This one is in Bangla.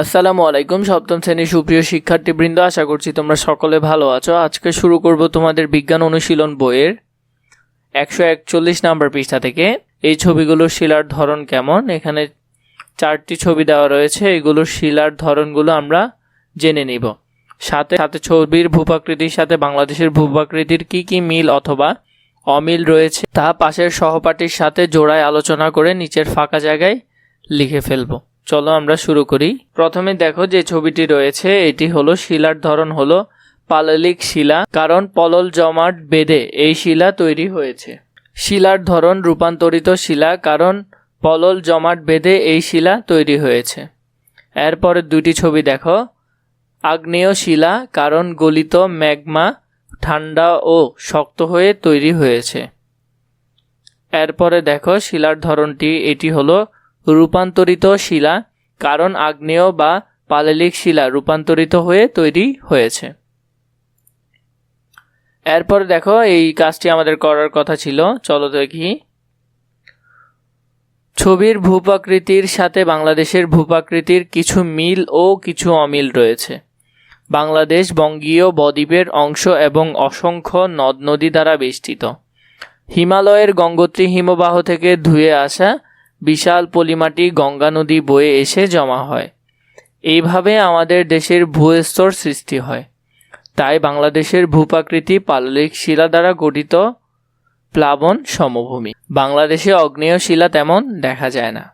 আসসালামু আলাইকুম, সপ্তম শ্রেণির সুপ্রিয় শিক্ষার্থীবৃন্দ, আশা করছি তোমরা সকলে ভালো আছো। আজকে শুরু করব তোমাদের বিজ্ঞান অনুশীলন বইয়ের একশো একচল্লিশ নাম্বার পৃষ্ঠা থেকে। এই ছবিগুলোর শিলার ধরন কেমন? এখানে চারটি ছবি দেওয়া রয়েছে। এগুলোর শিলার ধরনগুলো আমরা জেনে নিব। সাথে সাথে ছবির ভূপাকৃতির সাথে বাংলাদেশের ভূপাকৃতির কি কি মিল অথবা অমিল রয়েছে, তা পাশের সহপাঠীর সাথে জোড়ায় আলোচনা করে নিচের ফাঁকা জায়গায় লিখে ফেলব। চলো আমরা শুরু করি। প্রথমে দেখো যে ছবিটি রয়েছে, এটি হলো শিলার ধরন হলো পাললিক শিলা, কারণ পলল জমাট বেঁধে এই শিলা তৈরি হয়েছে। শিলার ধরন রূপান্তরিত শিলা, কারণ পলল জমাট বেঁধে এই শিলা তৈরি হয়েছে। এরপরে দুটি ছবি দেখো। আগ্নেয় শিলা, কারণ গলিত ম্যাগমা ঠান্ডা ও শক্ত হয়ে তৈরি হয়েছে। এরপরে দেখো শিলার ধরনটি, এটি হলো রূপান্তরিত শিলা, কারণ আগ্নেয় বা পাললিক শিলা রূপান্তরিত হয়ে তৈরি হয়েছে। এরপর দেখো, এই কাজটি আমাদের করার কথা ছিল। চলো দেখি। ছবির ভূপ্রাকৃতির সাথে বাংলাদেশের ভূপ্রাকৃতির কিছু মিল ও কিছু অমিল রয়েছে। বাংলাদেশ বঙ্গীয় বদ্বীপের অংশ এবং অসংখ্য নদ নদী দ্বারা বেষ্টিত। হিমালয়ের গঙ্গোত্রী হিমবাহ থেকে ধুয়ে আসা বিশাল পলিমাটি গঙ্গা নদী বয়ে এসে জমা হয়। এইভাবে আমাদের দেশের ভূস্তর সৃষ্টি হয়। তাই বাংলাদেশের ভূপাকৃতি পাললিক শিলা দ্বারা গঠিত প্লাবন সমভূমি। বাংলাদেশে অগ্নেয় শিলা তেমন দেখা যায় না।